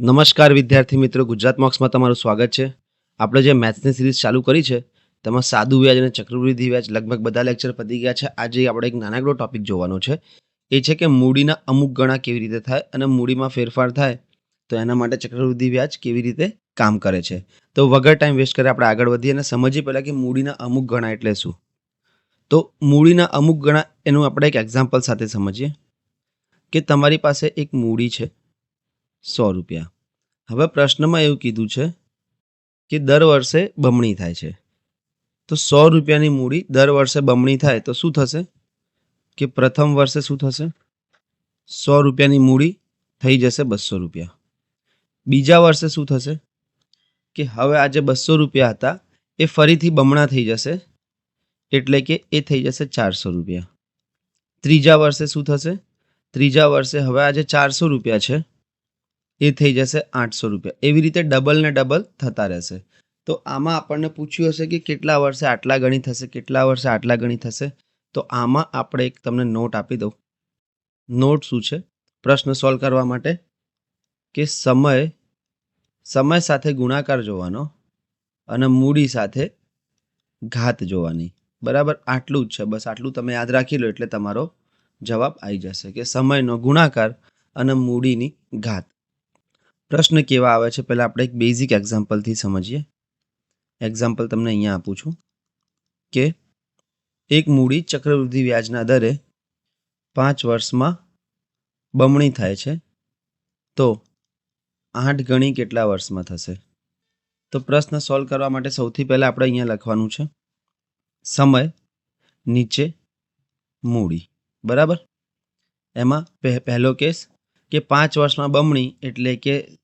નમસ્કાર વિદ્યાર્થી મિત્રો, ગુજરાત મોક્સમાં તમારું સ્વાગત છે. આપણે જે મેથ્સની સિરીઝ ચાલુ કરી છે, તેમાં સાદું વ્યાજ અને ચક્રવૃદ્ધિ વ્યાજ લગભગ બધા લેક્ચર પતી ગયા છે. આજે આપણે એક નાનકડો ટોપિક જોવાનો છે. એ છે કે મૂડીના અમુક ગણા કેવી રીતે થાય અને મૂડીમાં ફેરફાર થાય, તો એના માટે ચક્રવૃદ્ધિ વ્યાજ કેવી રીતે કામ કરે છે. તો વગર ટાઈમ વેસ્ટ કરે આપણે આગળ વધીએ અને સમજીએ પહેલાં કે મૂડીના અમુક ગણા એટલે શું. તો મૂડીના અમુક ગણા એનું આપણે એક એક્ઝામ્પલ સાથે સમજીએ કે તમારી પાસે એક મૂડી છે સો રૂપિયા. હવે પ્રશ્નમાં એવું કીધું છે કે દર વર્ષે બમણી થાય છે. તો સો રૂપિયાની મૂડી દર વર્ષે બમણી થાય તો શું થશે? કે પ્રથમ વર્ષે શું થશે? સો રૂપિયાની મૂડી થઈ જશે બસો રૂપિયા. બીજા વર્ષે શું થશે? કે હવે આજે બસો રૂપિયા હતા એ ફરીથી બમણા થઈ જશે, એટલે કે એ થઈ જશે ચારસો રૂપિયા. ત્રીજા વર્ષે શું થશે? ત્રીજા વર્ષે હવે આજે ચારસો રૂપિયા છે એ થઈ જશે આઠસો રૂપિયા. એવી રીતે ડબલ ને ડબલ થતા રહેશે. તો આમાં આપણને પૂછ્યું હશે કે કેટલા વર્ષે આટલા ગણી થશે, કેટલા વર્ષે આટલા ગણી થશે? તો આમાં આપણે એક તમને નોટ આપી દઉં. નોટ શું છે? પ્રશ્ન સોલ્વ કરવા માટે કે સમય સમય સાથે ગુણાકાર જોવાનો અને મૂડી સાથે ઘાત જોવાની. બરાબર? આટલું જ છે. બસ આટલું તમે યાદ રાખી લો એટલે તમારો જવાબ આવી જશે કે સમયનો ગુણાકાર અને મૂડીની ઘાત. પ્રશ્ન કેવા આવે છે? પહેલાં આપણે એક બેઝિક એક્ઝામ્પલથી સમજીએ. એક્ઝામ્પલ તમને અહીંયા આપું છું કે એક મૂડી ચક્રવૃદ્ધિ વ્યાજના દરે પાંચ વર્ષમાં બમણી થાય છે. તો આઠ ગણી કેટલા વર્ષમાં થશે? તો પ્રશ્ન સોલ્વ કરવા માટે સૌથી પહેલાં આપણે અહીંયા લખવાનું છે સમય નીચે મૂડી. બરાબર? એમાં પહે- પહેલો કેસ કે પાંચ વર્ષમાં બમણી એટલે કે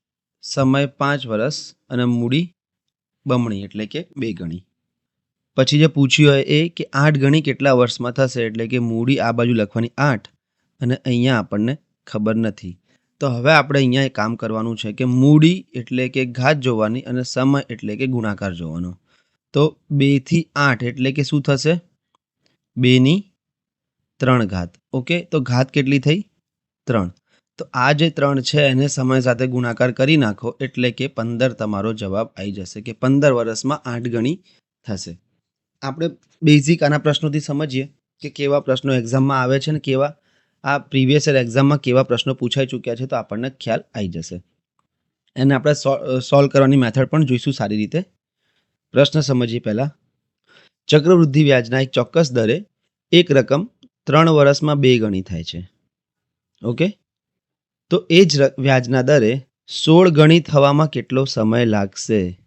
સમય પાંચ વર્ષ અને મૂડી બમણી એટલે કે બે ગણી. પછી જે પૂછ્યું હોય એ કે આઠ ગણી કેટલા વર્ષમાં થશે એટલે કે મૂડી આ બાજુ લખવાની આઠ અને અહીંયા આપણને ખબર નથી. તો હવે આપણે અહીંયા કામ કરવાનું છે કે મૂડી એટલે કે ઘાત જોવાની અને સમય એટલે કે ગુણાકાર જોવાનો. તો બેથી આઠ એટલે કે શું થશે? બેની ત્રણ ઘાત. ઓકે? તો ઘાત કેટલી થઈ? ત્રણ. તો આ જે ત્રણ છે, એને સમય સાથે ગુણાકાર કરી નાખો, એટલે કે પંદર તમારો જવાબ આવી જશે કે પંદર વર્ષમાં આઠ ગણી થશે. આપણે બેઝિક આના પ્રશ્નોથી સમજીએ કે કેવા પ્રશ્નો એક્ઝામમાં આવે છે ને કેવા, આ પ્રીવિયસ યર એક્ઝામમાં કેવા પ્રશ્નો પૂછાઈ ચૂક્યા છે તો આપણને ખ્યાલ આવી જશે. એને આપણે સોલ્વ કરવાની મેથડ પણ જોઈશું સારી રીતે. પ્રશ્ન સમજીએ પહેલાં. ચક્રવૃદ્ધિ વ્યાજના એક ચોક્કસ દરે એક રકમ ત્રણ વર્ષમાં બે ગણી થાય છે. ઓકે? તો એ જ વ્યાજના દરે સોળ ગણી થવામાં કેટલો સમય લાગશે?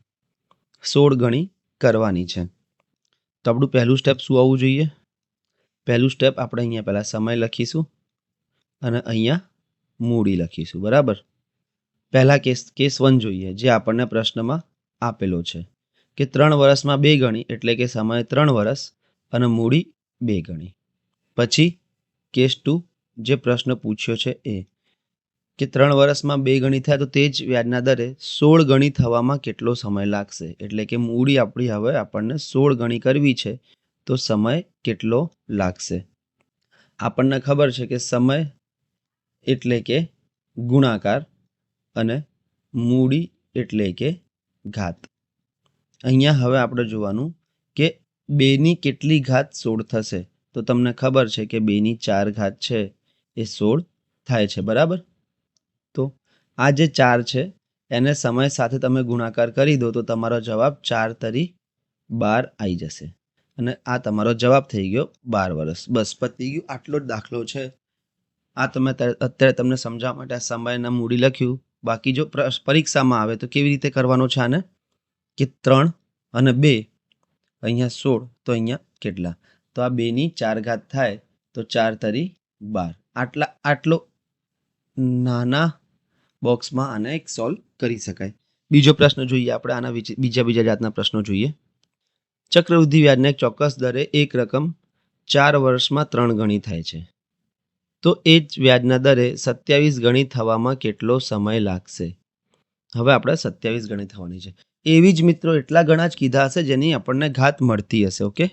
સોળ ગણી કરવાની છે. તો આપણું પહેલું સ્ટેપ શું આવવું જોઈએ? પહેલું સ્ટેપ આપણે અહીંયા પહેલાં સમય લખીશું અને અહીંયા મૂડી લખીશું, બરાબર? પહેલાં કેસ કેસ વન જોઈએ, જે આપણને પ્રશ્નમાં આપેલો છે કે ત્રણ વર્ષમાં બે ગણી એટલે કે સમય ત્રણ વર્ષ અને મૂડી બે ગણી. પછી કેસ ટુ જે પ્રશ્ન પૂછ્યો છે એ. કે ત્રણ વર્ષમાં બે ગણી થાય તો તે જ વ્યાજના દરે સોળ ગણી થવામાં કેટલો સમય લાગશે? એટલે કે મૂડી આપણી હવે આપણને સોળ ગણી કરવી છે, તો સમય કેટલો લાગશે? આપણને ખબર છે કે સમય એટલે કે ગુણાકાર અને મૂડી એટલે કે ઘાત. અહીંયા હવે આપણે જોવાનું કે બેની કેટલી ઘાત સોળ થશે? તો તમને ખબર છે કે બેની ચાર ઘાત છે, એ સોળ થાય છે, બરાબર? આ જે ચાર છે, એને સમય સાથે તમે ગુણાકાર કરી દો, તો તમારો જવાબ ચાર તરી બાર આવી જશે. અને આ તમારો જવાબ થઈ ગયો બાર વર્ષ બસ, પતી ગયું. આટલો જ દાખલો છે. આ તમે અત્યારે તમને સમજાવવા માટે આ સમયના મૂડી લખ્યું. બાકી જો પરીક્ષામાં આવે તો કેવી રીતે કરવાનો છે આને? કે ત્રણ અને બે, અહીંયા સોળ, તો અહીંયા કેટલા? તો આ બેની ચાર ઘાત થાય તો ચાર તરી બાર. આટલા, આટલો નાના બોક્સમાં આને એક સોલ્વ કરી શકાય. બીજો પ્રશ્ન જોઈએ આપણે આના બીજા બીજા જાતના પ્રશ્નો જોઈએ. ચક્રવૃદ્ધિ વ્યાજને ચોક્કસ દરે એક રકમ ચાર વર્ષમાં ત્રણ ગણી થાય છે. તો એ જ વ્યાજના દરે સત્યાવીસ ગણી થવામાં કેટલો સમય લાગશે? હવે આપણે સત્યાવીસ ગણી થવાની છે. એવી જ મિત્રો એટલા ગણા જ કીધા હશે જેની આપણને ઘાત મળતી હશે, ઓકે?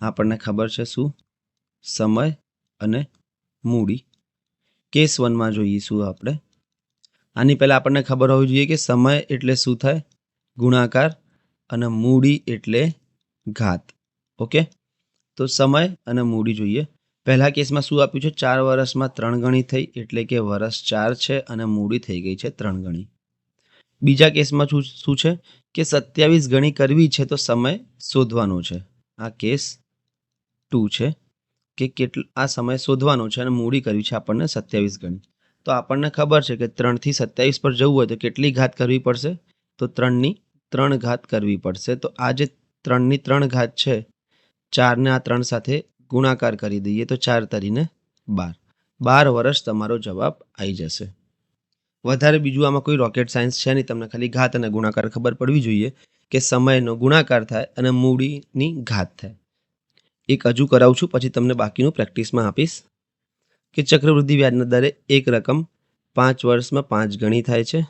આપણને ખબર છે શું? સમય અને મૂડી. કેસ વનમાં જોઈશું આપણે. આની પહેલાં આપણને ખબર હોવી જોઈએ કે સમય એટલે શું થાય? ગુણાકાર અને મૂડી એટલે ઘાત. ઓકે? તો સમય અને મૂડી જોઈએ. પહેલા કેસમાં શું આપ્યું છે? ચાર વર્ષમાં ત્રણ ગણી થઈ એટલે કે વર્ષ ચાર છે અને મૂડી થઈ ગઈ છે ત્રણ ગણી. બીજા કેસમાં શું શું છે? કે સત્યાવીસ ગણી કરવી છે તો સમય શોધવાનો છે. આ કેસ ટુ છે કે કેટલો આ સમય શોધવાનો છે અને મૂડી કરવી છે આપણને સત્યાવીસ ગણી. તો આપણને ખબર છે કે ત્રણથી સત્યાવીસ પર જવું હોય તો કેટલી ઘાત કરવી પડશે? તો ત્રણની ત્રણ ઘાત કરવી પડશે. તો આ જે ત્રણની ત્રણ ઘાત છે, ચારને આ ત્રણ સાથે ગુણાકાર કરી દઈએ તો ચાર તરીને બાર. બાર વર્ષ તમારો જવાબ આવી જશે. વધારે બીજું આમાં કોઈ રોકેટ સાયન્સ છે નહીં. તમને ખાલી ઘાત અને ગુણાકાર ખબર પડવી જોઈએ કે સમયનો ગુણાકાર થાય અને મૂડીની ઘાત થાય. એક હજુ કરાવું છું, પછી તમને બાકીનું પ્રેક્ટિસમાં આપીશ. કે ચક્રવૃદ્ધિ વ્યાજના દરે એક રકમ પાંચ વર્ષમાં પાંચ ગણી થાય છે?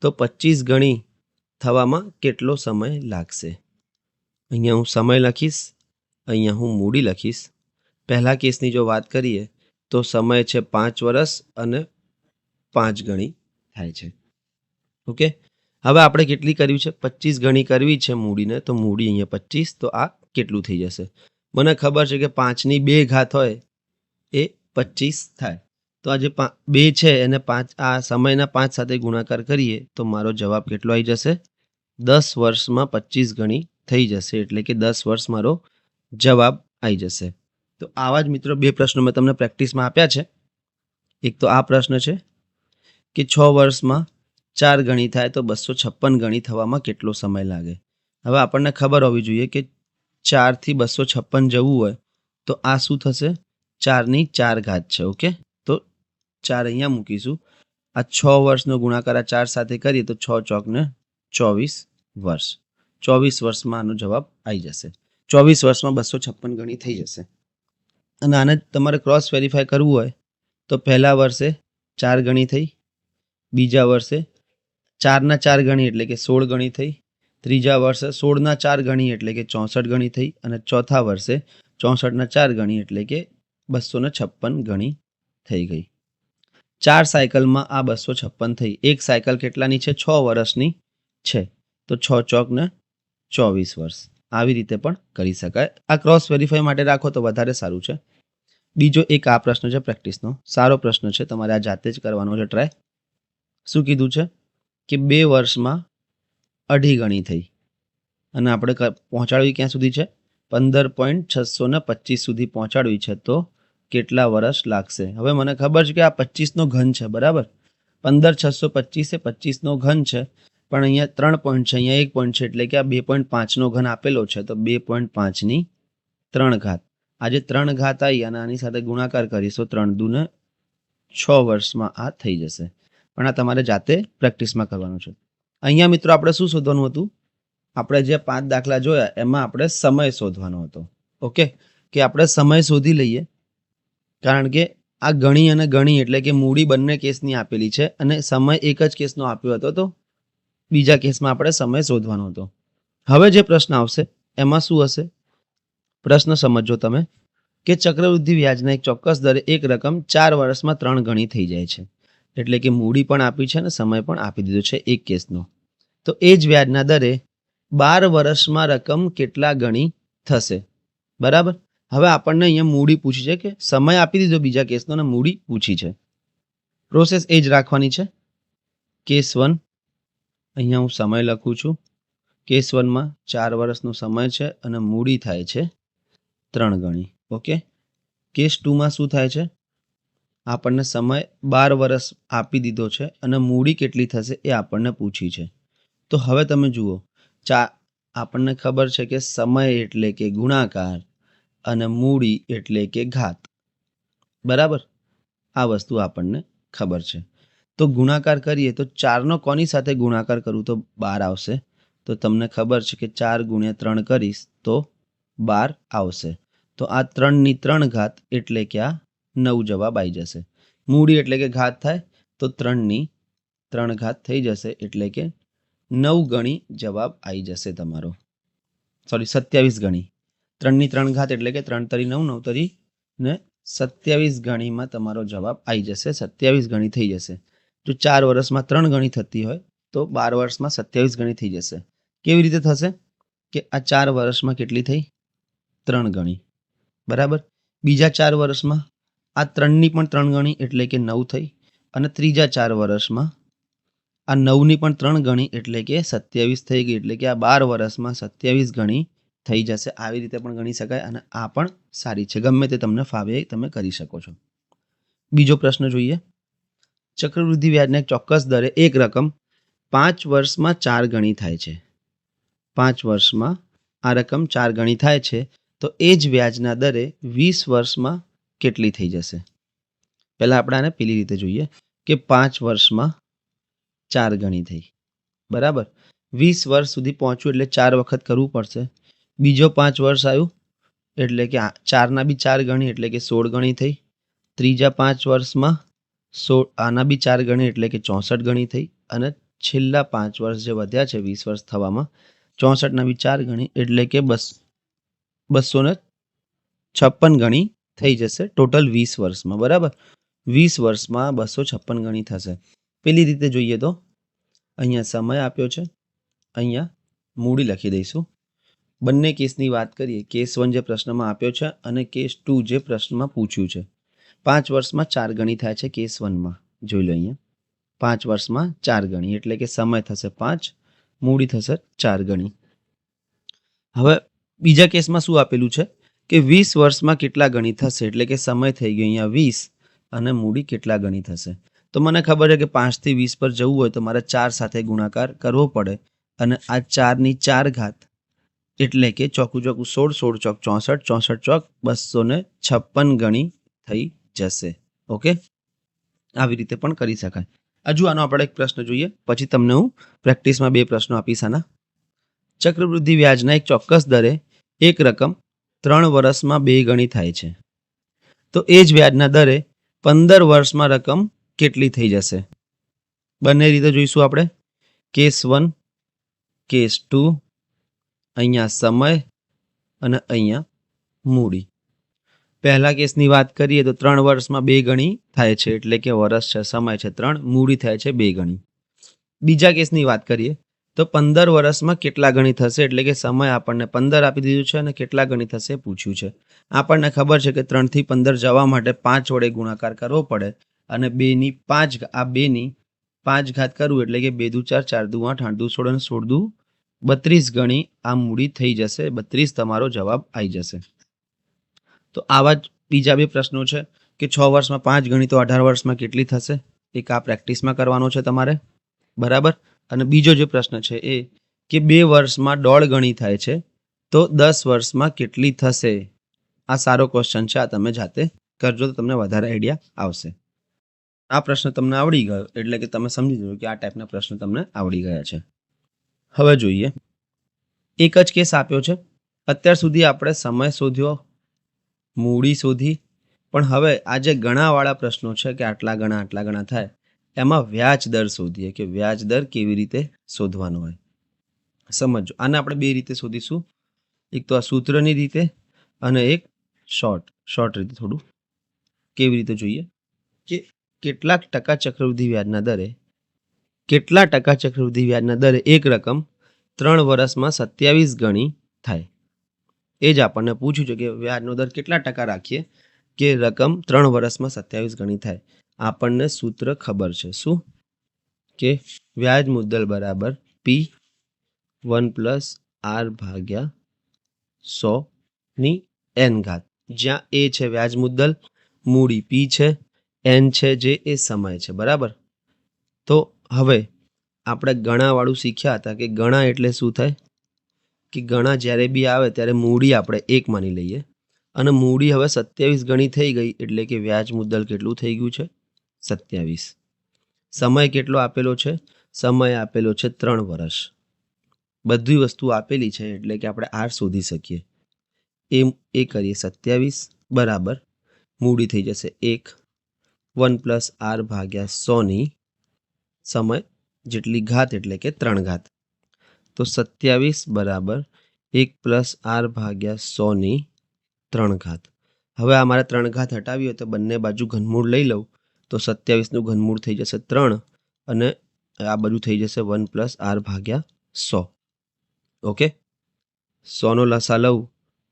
તો પચીસ ગણી થવામાં કેટલો સમય લાગશે? અહીંયા હું સમય લખીશ, અહીંયા હું મૂડી લખીશ. પહેલા કેસની જો વાત કરીએ, તો સમય છે પાંચ વર્ષ અને પાંચ ગણી થાય છે. ઓકે? હવે આપણે કેટલી કરવી છે? પચીસ ગણી કરવી છે મૂડીને, તો મૂડી અહીંયા પચીસ, તો આ કેટલું થઈ જશે? મને ખબર છે કે પાંચની બે ઘાત હોય પચીસ થાય. તો આ જે પા- બે છે એને પાંચ, આ સમયના પાંચ સાથે ગુણાકાર કરીએ તો મારો જવાબ કેટલો આવી જશે? દસ વર્ષમાં પચીસ ગણી થઈ જશે, એટલે કે દસ વર્ષ મારો જવાબ આવી જશે. તો આવા જ મિત્રો બે પ્રશ્નો મેં તમને પ્રેક્ટિસમાં આપ્યા છે. એક તો આ પ્રશ્ન છે કે છ વર્ષમાં ચાર ગણી થાય તો બસો છપ્પન ગણી થવામાં કેટલો સમય લાગે? હવે આપણને ખબર હોવી જોઈએ કે ચારથી બસો છપ્પન જવું હોય તો આ શું થશે? ચારની ચાર ઘાત છે, ઓકે? તો ચાર અહીંયા મૂકીશું. આ છ વર્ષનો ગુણાકાર આ ચાર સાથે કરીએ તો છ ચોકને ચોવીસ વર્ષ. ચોવીસ વર્ષમાં આનો જવાબ આવી જશે. ચોવીસ વર્ષમાં બસો છપ્પન ગણી થઈ જશે. અને આને તમારે ક્રોસ વેરીફાઈ કરવું હોય તો પહેલા વર્ષે ચાર ગણી થઈ, બીજા વર્ષે ચારના ચાર ગણી એટલે કે સોળ ગણી થઈ, ત્રીજા વર્ષે સોળના ચાર ગણી એટલે કે ચોસઠ ગણી થઈ અને ચોથા વર્ષે ચોસઠના ચાર ગણી એટલે કે બસો ને છપ્પન ગણી થઈ ગઈ. ચાર સાયકલમાં આ બસો છપ્પન થઈ. એક સાયકલ કેટલાની છે? છ વર્ષની છે. તો છ ચોક ને ચોવીસ વર્ષ. આવી રીતે પણ કરી શકાય. આ ક્રોસ વેરીફાઈ માટે રાખો તો વધારે સારું છે. બીજો એક આ પ્રશ્ન છે પ્રેક્ટિસનો સારો પ્રશ્ન છે. તમારે આ જાતે જ કરવાનો છે. ટ્રાય શું કીધું છે? કે બે વર્ષમાં અઢી ગણી થઈ. અને આપણે પહોંચાડવી ક્યાં સુધી છે? પંદર પોઈન્ટ છસો ને પચીસ સુધી પહોંચાડવી છે. તો કેટલા વર્ષ લાગશે? હવે મને ખબર છે કે આ પચીસનો ઘન છે, બરાબર? પંદર છસો પચીસ એ પચીસનો ઘન છે, પણ અહીંયા ત્રણ પોઈન્ટ છે, અહીંયા એક પોઈન્ટ છે, એટલે કે આ બે પોઈન્ટ પાંચનો ઘન આપેલો છે, તો બે પોઈન્ટ પાંચની ત્રણ ઘાત. આજે ત્રણ ઘાત આવી અને આની સાથે ગુણાકાર કરીશું ત્રણ દૂને છ વર્ષમાં આ થઈ જશે. પણ આ તમારે જાતે પ્રેક્ટિસમાં કરવાનું છે. અહીંયા મિત્રો આપણે શું શોધવાનું હતું? આપણે જે પાંચ દાખલા જોયા, એમાં આપણે સમય શોધવાનો હતો. ઓકે? કે આપણે સમય શોધી લઈએ કારણ કે આ ગણી અને ગણી એટલે કે મૂડી બંને કેસની આપેલી છે અને સમય એક જ કેસનો આપ્યો હતો તો બીજા કેસમાં આપણે સમય શોધવાનો હતો. હવે જે પ્રશ્ન આવશે, એમાં શું હશે? પ્રશ્ન સમજો તમે કે ચક્રવૃદ્ધિ વ્યાજના એક ચોક્કસ દરે એક રકમ ચાર વર્ષમાં ત્રણ ગણી થઈ જાય છે. એટલે કે મૂડી પણ આપી છે અને સમય પણ આપી દીધો છે એક કેસનો. તો એ જ વ્યાજના દરે બાર વર્ષમાં રકમ કેટલા ગણી થશે? બરાબર? હવે આપણને અહીંયા મૂડી પૂછી છે કે સમય આપી દીધો બીજા કેસનો અને મૂડી પૂછી છે. પ્રોસેસ એ જ રાખવાની છે. કેસ વન અહીંયા હું સમય લખું છું. કેસ વનમાં ચાર વર્ષનો સમય છે અને મૂડી થાય છે ત્રણ ગણી. ઓકે કેસ ટુમાં શું થાય છે? આપણને સમય બાર વર્ષ આપી દીધો છે અને મૂડી કેટલી થશે એ આપણને પૂછી છે. તો હવે તમે જુઓ, ચા આપણને ખબર છે કે સમય એટલે કે ગુણાકાર. અને મૂડી એટલે કે ઘાત. બરાબર? આ વસ્તુ આપણને ખબર છે. તો ગુણાકાર કરીએ તો ચારનો કોની સાથે ગુણાકાર કરું તો બાર આવશે. તો તમને ખબર છે કે ચાર ગુણ્યા ત્રણ કરીશ તો બાર આવશે. તો આ ત્રણની ત્રણ ઘાત એટલે કે આ નવ જવાબ આવી જશે. મૂડી એટલે કે ઘાત થાય તો ત્રણની ત્રણ ઘાત થઈ જશે એટલે કે નવ ગણી જવાબ આવી જશે તમારો. સોરી સત્યાવીસ ગણી. ત્રણની ત્રણ ઘાત એટલે કે ત્રણ તરી નવ નવ તરી ને સત્યાવીસ ગણીમાં તમારો જવાબ આવી જશે, સત્યાવીસ ગણી થઈ જશે. જો ચાર વર્ષમાં ત્રણ ગણી થતી હોય, તો બાર વર્ષમાં સત્યાવીસ ગણી થઈ જશે. કેવી રીતે થશે? કે આ ચાર વર્ષમાં કેટલી થઈ? ત્રણ ગણી. બરાબર? બીજા ચાર વર્ષમાં આ ત્રણની પણ ત્રણ ગણી એટલે કે નવ થઈ અને ત્રીજા ચાર વર્ષમાં આ નવની પણ ત્રણ ગણી એટલે કે સત્યાવીસ થઈ ગઈ એટલે કે આ બાર વર્ષમાં સત્યાવીસ ગણી થઈ જશે, આવી રીતે પણ ગણી શકાય અને આ પણ સારી છે. ગમે તે તમને ફાવે તમે કરી શકો છો. બીજો પ્રશ્ન જોઈએ. ચક્રવૃદ્ધિ વ્યાજને ચોક્કસ દરે એક રકમ પાંચ વર્ષમાં ચાર ગણી થાય છે. પાંચ વર્ષમાં આ રકમ ચાર ગણી થાય છે, તો એ જ વ્યાજના દરે વીસ વર્ષમાં કેટલી થઈ જશે? પહેલાં આપણે આને પેલી રીતે જોઈએ કે પાંચ વર્ષમાં ચાર ગણી થઈ. બરાબર? વીસ વર્ષ સુધી પહોંચવું એટલે ચાર વખત કરવું પડશે. બીજો પાંચ વર્ષ આવ્યું, એટલે કે ચારના બી ચાર ગણી, એટલે કે સોળ ગણી થઈ. ત્રીજા પાંચ વર્ષમાં સોળ આના બી ચાર ગણી, એટલે કે ચોસઠ ગણી થઈ. અને છેલ્લા પાંચ વર્ષ જે વધ્યા છે, વીસ વર્ષ થવામાં, ચોસઠના બી ચાર ગણી, એટલે કે બસ, બસો ને છપ્પન ગણી થઈ જશે ટોટલ વીસ વર્ષમાં, બરાબર? વીસ વર્ષમાં બસો છપ્પન ગણી થશે. પેલી રીતે જોઈએ તો, અહીંયા સમય આપ્યો છે. અહીંયા મૂડી લખી દઈશું. બંને કેસની વાત કરીએ, કેસ વન જે પ્રશ્નમાં આપ્યો છે અને કેસ ટુ જે પ્રશ્નમાં પૂછ્યું છે. પાંચ વર્ષમાં ચાર ગણી થાય છે કેસ વનમાં, જોઈ લો અહીંયા પાંચ વર્ષમાં ચાર ગણી, એટલે કે સમય થશે પાંચ, મૂડી થશે ચાર ગણી. હવે બીજા કેસમાં શું આપેલું છે? કે વીસ વર્ષમાં કેટલા ગણી થશે, એટલે કે સમય થઈ ગયો અહીંયા વીસ અને મૂડી કેટલા ગણી થશે. તો મને ખબર છે કે પાંચથી વીસ પર જવું હોય તો મારે ચાર સાથે ગુણાકાર કરવો પડે અને આ ચારની ચાર ઘાત એટલે કે ચોકું ચોકું સોળ સોળ ચોક ચોસઠ ચોસઠ ચોક બસો ને છપ્પન ગણી થઈ જશે. ઓકે? આવી રીતે પણ કરી શકાય. હજુ આનો આપણે એક પ્રશ્ન જોઈએ. પછી તમને હું પ્રેક્ટિસમાં બે પ્રશ્નો આપીશ આના. ચક્રવૃદ્ધિ વ્યાજના એક ચોક્કસ દરે એક રકમ ત્રણ વર્ષમાં બે ગણી થાય છે. તો એ જ વ્યાજના દરે પંદર વર્ષમાં રકમ કેટલી થઈ જશે? બંને રીતે જોઈશું આપણે. કેસ વન, કેસ ટુ અહીંયા સમય અને અહીંયા મૂડી. પહેલા કેસની વાત કરીએ તો ત્રણ વર્ષમાં બે ગણી થાય છે, એટલે કે વર્ષ છે, સમય છે ત્રણ, મૂડી થાય છે બે ગણી. બીજા કેસની વાત કરીએ તો પંદર વર્ષમાં કેટલા ગણી થશે, એટલે કે સમય આપણને પંદર આપી દીધું છે અને કેટલા ગણી થશે પૂછ્યું છે. આપણને ખબર છે કે ત્રણથી પંદર જવા માટે પાંચ વડે ગુણાકાર કરવો પડે અને બેની પાંચ, આ બેની પાંચ ઘાત કરવું એટલે કે બે દુ ચાર ચાર દુ આઠ આઠ દુ સોળ અને સોળ દુ બત્રીસ ગણી આ મૂડી થઈ જશે, બત્રીસ તમારો જવાબ આવી જશે. તો આવા જ બીજા બે પ્રશ્નો છે કે છ વર્ષમાં પાંચ ગણી તો અઢાર વર્ષમાં કેટલી થશે? એક આ પ્રેક્ટિસમાં કરવાનો છે તમારે, બરાબર? અને બીજો જે પ્રશ્ન છે એ કે બે વર્ષમાં દોઢ ગણી થાય છે, તો દસ વર્ષમાં કેટલી થશે? આ સારો ક્વેશ્ચન છે, આ તમે જાતે કરજો, તો તમને વધારે આઈડિયા આવશે. આ પ્રશ્ન તમને આવડી ગયો, એટલે કે તમે સમજી જજો કે આ ટાઈપના પ્રશ્ન તમને આવડી ગયા છે. હવે જોઈએ. એક જ કેસ આપ્યો છે. અત્યાર સુધી આપણે સમય શોધ્યો, મૂડી શોધી, પણ હવે આ જે ગણાવાળા પ્રશ્નો છે કે આટલા ગણા આટલા ગણા થાય. એમાં વ્યાજ દર શોધીએ કે વ્યાજ દર કેવી રીતે શોધવાનો હોય. સમજો આને આપણે બે રીતે શોધીશું. એક તો આ સૂત્રની રીતે અને એક શોર્ટ શોર્ટ રીતે થોડું. કેવી રીતે જોઈએ? કે કેટલાક ટકા ચક્રવૃદ્ધિ વ્યાજના દરે કેટલા ટકા ચક્રવૃદ્ધિ વ્યાજના દરે એક રકમ ત્રણ વર્ષમાં સત્યાવીસ ગણી થાય? એ જ આપણને પૂછ્યું છે કે વ્યાજનો દર કેટલા ટકા રાખીએ કે રકમ ત્રણ વર્ષમાં સત્યાવીસ ગણી થાય? આપણને સૂત્ર ખબર છે. શું? કે વ્યાજ મુદ્દલ બરાબર પી વન પ્લસ આર ભાગ્યા સો ની એન ઘાત. જ્યાં એ છે વ્યાજ મુદ્દલ, મૂડી પી છે, એન છે જે એ સમય છે. બરાબર? તો હવે, આપણે ગણાવાળું શીખ્યા હતા કે ગણા એટલે શું થાય? કે ગણા જ્યારે બી આવે ત્યારે મૂડી આપણે એક માની લઈએ. અને મૂડી હવે સત્યાવીસ ગણી થઈ ગઈ એટલે કે વ્યાજ મુદ્દલ કેટલું થઈ ગયું છે? સત્યાવીસ. સમય કેટલો આપેલો છે? સમય આપેલો છે ત્રણ વર્ષ બધી વસ્તુ આપેલી છે એટલે કે આપણે આર શોધી શકીએ. એ એ કરીએ સત્યાવીસ, બરાબર. મૂડી થઈ જશે એક. વન પ્લસ આર ભાગ્યા સોની. સમય જેટલી ઘાત એટલે કે ત્રણ ઘાત. તો સત્યાવીસ બરાબર એક પ્લસ આર ભાગ્યા સોની ત્રણ ઘાત. હવે આ મારે ત્રણ ઘાત હટાવી હોય તો બંને બાજુ ઘનમૂળ લઈ લઉં. તો સત્યાવીસનું ઘનમૂળ થઈ જશે ત્રણ અને આ બધું થઈ જશે વન પ્લસ આર ભાગ્યા સો. ઓકે? સોનો લસા લઉં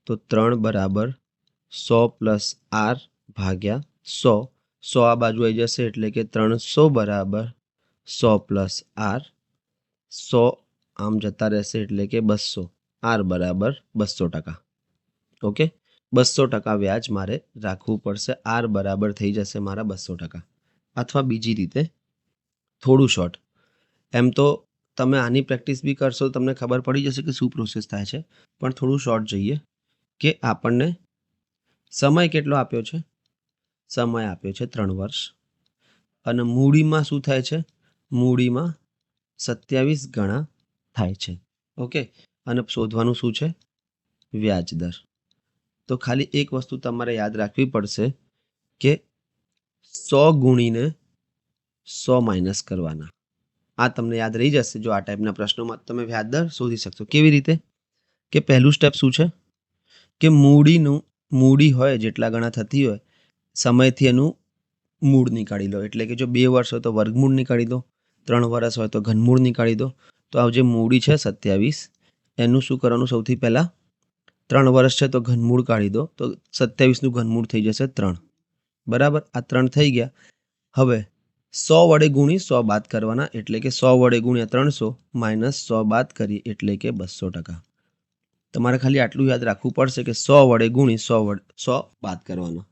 તો ત્રણ બરાબર સો પ્લસ આર ભાગ્યા સો. સો આ બાજુ આવી જશે એટલે કે ત્રણસો બરાબર સો પ્લસ આર, સો આમ જતા રહેશે એટલે કે બસો. આર બરાબર બસો ટકા. ઓકે? બસો ટકા વ્યાજ મારે રાખવું પડશે. આર બરાબર થઈ જશે મારા બસો ટકા. અથવા બીજી રીતે, થોડું શોર્ટ એમ તો તમે આની પ્રેક્ટિસ બી કરશો તમને ખબર પડી જશે કે શું પ્રોસેસ થાય છે. પણ થોડું શોર્ટ જોઈએ કે આપણને સમય કેટલો આપ્યો છે? સમય આપ્યો છે ત્રણ વર્ષ. અને મૂડીમાં શું થાય છે? મૂડીમાં સત્યાવીસ ગણા થાય છે. ઓકે? અને શોધવાનું શું છે? વ્યાજ દર. તો ખાલી એક વસ્તુ તમારે યાદ રાખવી પડશે કે સો ગુણીને સો માઇનસ કરવાના. આ તમને યાદ રહી જશે જો આ ટાઈપના પ્રશ્નોમાં તમે વ્યાજ દર શોધી શકશો. કેવી રીતે? કે પહેલું સ્ટેપ શું છે? કે મૂડીનું, મૂડી હોય જેટલા ગણા થતી હોય, સમયથી એનું મૂળ નીકાળી લો. એટલે કે જો બે વર્ષ હોય તો વર્ગમૂળ નીકાળી દો ત્રણ વર્ષ હોય તો ઘનમૂળ નીકાળી દો. તો આ જે મૂડી છે સત્યાવીસ, એનું શું કરવાનું સૌથી પહેલાં? ત્રણ વર્ષ છે તો ઘનમૂળ કાઢી દો. તો સત્યાવીસનું ઘનમૂળ થઈ જશે ત્રણ. બરાબર? આ ત્રણ થઈ ગયા. હવે સો વડે ગુણી સો બાદ કરવાના એટલે કે સો વડે ગુણ્યા ત્રણસો માઇનસ સો બાદ કરીએ એટલે કે બસો ટકા. તમારે ખાલી આટલું યાદ રાખવું પડશે કે સો વડે ગુણી સો વડે સો બાદ કરવાનો.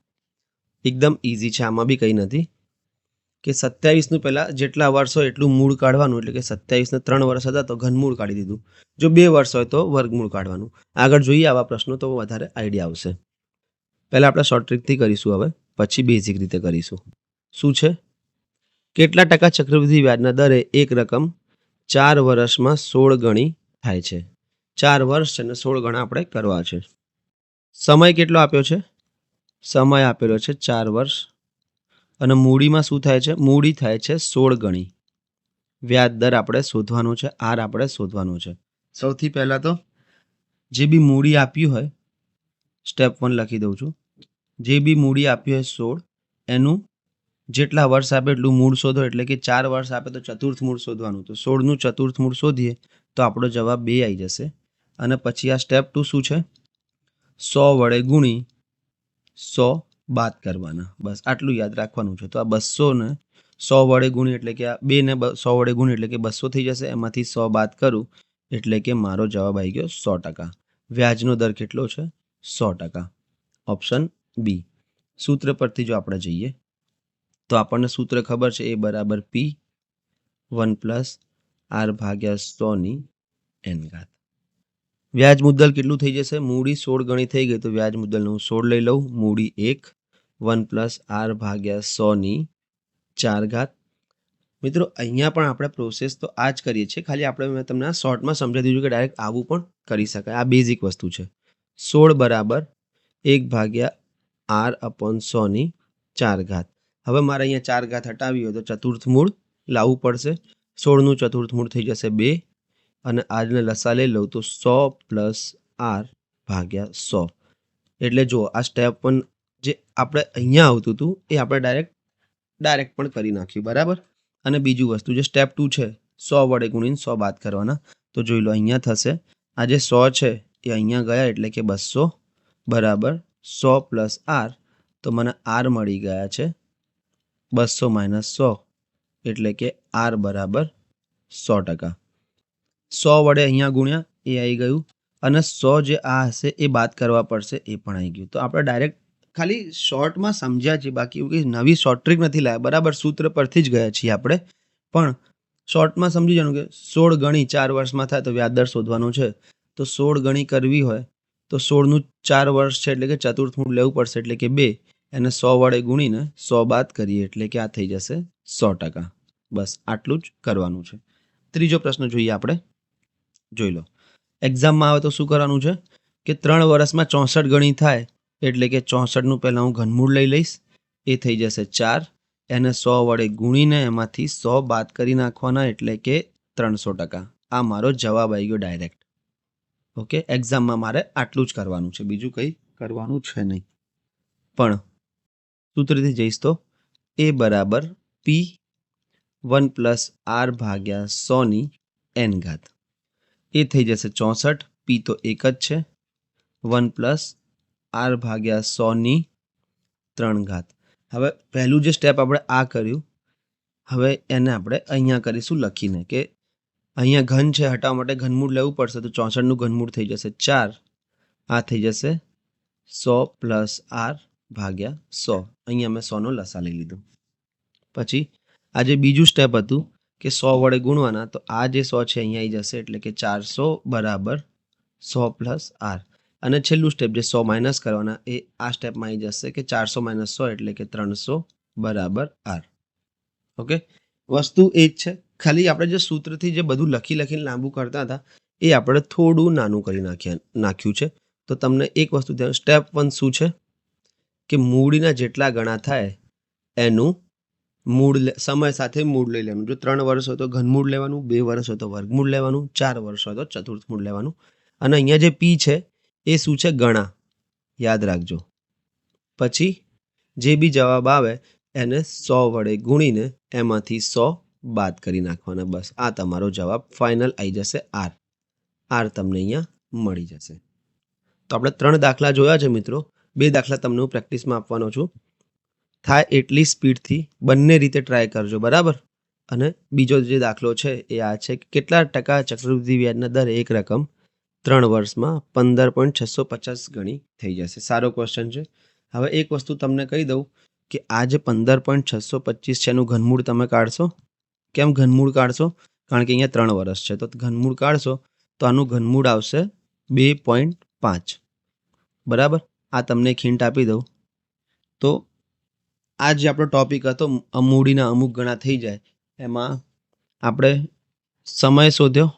એકદમ ઇઝી છે. આમાં બી કંઈ નથી. કે સત્યાવીસનું પહેલાં જેટલા વર્ષ હોય એટલું મૂળ કાઢવાનું, એટલે કે સત્યાવીસને ત્રણ વર્ષ હતા તો ઘનમૂળ કાઢી દીધું. જો બે વર્ષ હોય તો વર્ગમૂળ કાઢવાનું. આગળ જોઈએ આવા પ્રશ્નો તો વધારે આઈડિયા આવશે. પહેલાં આપણે શોર્ટ ટ્રીકથી કરીશું હવે, પછી બેઝિક રીતે કરીશું. શું છે? કેટલા ટકા ચક્રવૃદ્ધિ વ્યાજના દરે એક રકમ ચાર વર્ષમાં સોળ ગણી થાય છે? ચાર વર્ષ છે અને સોળ ગણા આપણે કરવા છે. સમય કેટલો આપ્યો છે? સમય આપેલો છે ચાર વર્ષ અને મૂડીમાં શું થાય છે? મૂડી થાય છે સોળ ગણી. વ્યાજ દર આપણે શોધવાનો છે, આર આપણે શોધવાનું છે. સૌથી પહેલાં તો જે બી મૂડી આપ્યું હોય સ્ટેપ વન લખી દઉં છું. જે બી મૂડી આપ્યું હોય સોળ, એનું જેટલા વર્ષ આપે એટલું મૂળ શોધો, એટલે કે ચાર વર્ષ આપે તો ચતુર્થ મૂળ શોધવાનું. તો સોળનું ચતુર્થ મૂળ શોધીએ, તો આપણો જવાબ બે આવી જશે. અને પછી આ સ્ટેપ ટુ શું છે? સો વડે ગુણી સો બાદ કરવાના. બસ આટલું યાદ રાખવાનું છે. તો આ બસો ને સો વડે ગુણી એટલે કે આ બે ને સો વડે ગુણી એટલે કે બસો થઈ જશે. એમાંથી સો બાદ કરું એટલે કે મારો જવાબ આવી ગયો સો ટકા. વ્યાજનો દર કેટલો છે? સો ટકા. ઓપ્શન બી સૂત્ર પરથી જો આપણે જઈએ, તો આપણને સૂત્ર ખબર છે એ બરાબર પી વન પ્લસ આર ભાગ્યા સોની એન ઘાત. વ્યાજ મુદ્દલ કેટલું થઈ જશે? મૂડી સોળ ગણી થઈ ગઈ તો વ્યાજ મુદ્દલનું સોળ લઈ લઉં. મૂડી એક વન પ્લસ આર ભાગ્યા સોની ચાર ઘાત. મિત્રો, અહીંયા પણ આપણે પ્રોસેસ તો આ જ કરીએ છીએ. ખાલી આપણે મેં તમને શોર્ટમાં સમજાવી દીધું કે ડાયરેક્ટ આવું પણ કરી શકાય. આ બેઝિક વસ્તુ છે. સોળ બરાબર એક ભાગ્યા આર અપોન સોની ચાર ઘાત. હવે મારે અહીંયા ચાર ઘાત હટાવી હોય તો ચતુર્થ મૂળ લાવવું પડશે. સોળનું ચતુર્થ મૂળ થઈ જશે બે અને આજને લસા લઈ લઉં તો સો પ્લસ આર ભાગ્યા સો. એટલે જો આ સ્ટેપ વન જે આપણે અહીંયા આવતું હતું, એ આપણે ડાયરેક્ટ ડાયરેક્ટ પણ કરી નાખ્યું, બરાબર? અને બીજું વસ્તુ, જે સ્ટેપ ટુ છે, સો વડે ગુણીને સો બાદ કરવાના. તો જોઈ લો, અહીંયા થશે. આ જે સો છે, એ અહીંયા ગયા એટલે કે બસો બરાબર? સો પ્લસ આર તો મને આર મળી ગયા છે બસો માઇનસ સો, એટલે કે આર બરાબર સો ટકા. સો વડે અહીંયા ગુણ્યા, એ આવી ગયું. અને સો જે આ હશે, એ બાદ કરવા પડશે, એ પણ આવી ગયું. તો આપણે ડાયરેક્ટ ખાલી શોર્ટમાં સમજ્યા છીએ, બાકી એવું કંઈ નવી શોર્ટ ટ્રીક નથી લાવ્યા બરાબર, સૂત્ર પરથી જ ગયા છીએ આપણે. પણ શોર્ટમાં સમજી જવાનું કે સોળ ગણી ચાર વર્ષમાં થાય તો વ્યાજ દર શોધવાનું છે. તો સોળ ગણી કરવી હોય તો સોળનું ચાર વર્ષ છે એટલે કે ચતુર્થ મૂળ લેવું પડશે, એટલે કે બે. એને સો વડે ગુણીને સો બાદ કરીએ, એટલે કે આ થઈ જશે સો ટકા. બસ, આટલું જ કરવાનું છે. ત્રીજો પ્રશ્ન જોઈએ આપણે. જોઈ લો. એક્ઝામમાં આવે તો શું કરવાનું છે? કે ત્રણ વર્ષમાં ચોસઠ ગણી થાય એટલે કે ચોસઠનું પહેલાં હું ઘનમૂળ લઈ લઈશ. એ થઈ જશે ચાર. એને સો વડે ગુણીને એમાંથી સો બાદ કરી નાખવાના એટલે કે ત્રણસો ટકા. આ મારો જવાબ આવી ગયો ડાયરેક્ટ ઓકે? એક્ઝામમાં મારે આટલું જ કરવાનું છે. બીજું કંઈ કરવાનું છે નહીં. પણ સૂત્રથી જઈશ તો. એ બરાબર પી વન પ્લસ આર ભાગ્યા સોની એન ઘાત. એ થઈ જશે ચોસઠ. પી તો એક જ છે. વન પ્લસ આર ભાગ્યા સોની ત્રણ ઘાત. હવે પહેલું જે સ્ટેપ આપણે આ કર્યું, હવે એને આપણે અહીંયા કરીશું લખીને કે અહીંયા ઘન છે, હટાવવા માટે ઘનમૂળ લેવું પડશે, તો ચોસઠનું ઘનમૂળ થઈ જશે ચાર. આ થઈ જશે સો પ્લસ આર ભાગ્યા સો. અહીંયા મેં સોનો લસા લઈ લીધો. પછી આ જે બીજું સ્ટેપ હતું કે સો વડે ગુણવાના, તો આ જે સો છે, અહીંયા આવી જશે એટલે કે ચારસો બરાબર સો પ્લસ આર. અને છેલ્લું સ્ટેપ જે સો માઇનસ કરવાના, એ આ સ્ટેપમાં આવી જશે કે ચારસો માઇનસ સો એટલે કે ત્રણસો બરાબર આર. ઓકે વસ્તુ એ જ છે. ખાલી આપણે જે સૂત્રથી જે બધું લખી લખીને લાંબુ કરતા હતા, એ આપણે થોડું નાનું કરી નાખ્યા, નાખ્યું છે. તો તમને એક વસ્તુ ધ્યાન સ્ટેપ વન શું છે? કે મૂળના જેટલા ગણા થાય, એનું મૂળ સમય સાથે મૂળ લઈ લેવાનું. જો ત્રણ વર્ષ હોય તો ઘનમૂળ લેવાનું, બે વર્ષ હોય તો વર્ગમૂળ લેવાનું, ચાર વર્ષ હોય તો ચતુર્થ મૂળ લેવાનું. અને અહીંયા જે પી છે એ શું છે ગણા? યાદ રાખજો. પછી જે બી જવાબ આવે, એને સો વડે ગુણીને એમાંથી સો બાદ કરી નાખવાના. બસ, આ તમારો જવાબ ફાઇનલ આવી જશે આર આર તમને અહીંયા મળી જશે. તો આપણે ત્રણ દાખલા જોયા છે મિત્રો. બે દાખલા તમને હું પ્રેક્ટિસમાં આપવાનો છું. થાય એટલી સ્પીડથી બંને રીતે ટ્રાય કરજો, બરાબર? અને બીજો જે દાખલો છે એ આ છે કે કેટલા ટકા ચક્રવૃદ્ધિ વ્યાજના દર એક રકમ ત્રણ વર્ષમાં પંદર પોઈન્ટ છસો પચાસ ગણી થઈ જશે. સારો ક્વેશ્ચન છે. હવે એક વસ્તુ તમને કહી દઉં કે આ જે પંદર પોઈન્ટ છસો પચીસ છે એનું ઘનમૂળ તમે કાઢશો? કેમ ઘનમૂળ કાઢશો? કારણ કે અહીંયા ત્રણ વર્ષ છે. તો ઘનમૂળ કાઢશો તો આનું ઘનમૂળ આવશે બે પોઈન્ટ પાંચ. બરાબર? આ તમને એક હિન્ટ આપી દઉં. તો આ જે આપણો ટોપિક હતો મૂડીના અમુક ગણા થઈ જાય, એમાં આપણે સમય શોધ્યો.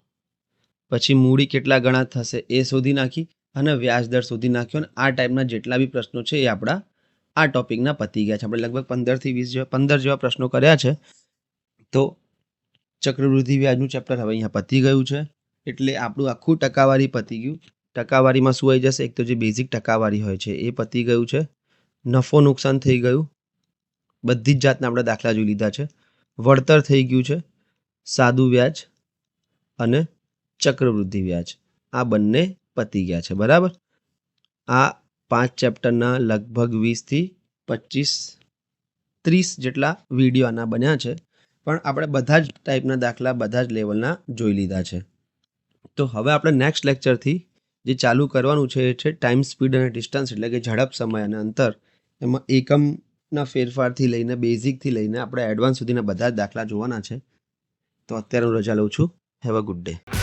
પછી મૂડી કેટલા ગણા થશે એ શોધી નાખી અને વ્યાજ દર શોધી નાખ્યો અને આ ટાઈપના જેટલા બી પ્રશ્નો છે એ આપણા આ ટોપિકના પતી ગયા છે. આપણે લગભગ પંદરથી વીસ જેવા પંદર જેવા પ્રશ્નો કર્યા છે. તો ચક્રવૃદ્ધિ વ્યાજનું ચેપ્ટર હવે અહીંયા પતી ગયું છે. એટલે આપણું આખું ટકાવારી પતી ગયું. ટકાવારીમાં શું આવી જશે? એક તો જે બેઝિક ટકાવારી હોય છે એ પતી ગયું છે. નફો નુકસાન થઈ ગયું. બધી જ જાતના આપણે દાખલા જોઈ લીધા છે. વળતર થઈ ગયું છે. સાદું વ્યાજ અને ચક્રવૃદ્ધિ વ્યાજ. આ બંને પતી ગયા છે, બરાબર? આ પાંચ ચેપ્ટરના લગભગ વીસથી પચીસ, ત્રીસ જેટલા વીડિયો આના બન્યા છે, પણ આપણે બધા જ ટાઈપના દાખલા, બધા જ લેવલના જોઈ લીધા છે. તો હવે આપણે નેક્સ્ટ લેક્ચરથી જે ચાલુ કરવાનું છે એ છે ટાઈમ સ્પીડ અને ડિસ્ટન્સ, એટલે કે ઝડપ, સમય અને અંતર. એમાં એકમના ફેરફારથી લઈને, બેઝિકથી લઈને આપણે એડવાન્સ સુધીના બધા જ દાખલા જોવાના છે. તો અત્યારે હું રજા લઉં છું. Have a good day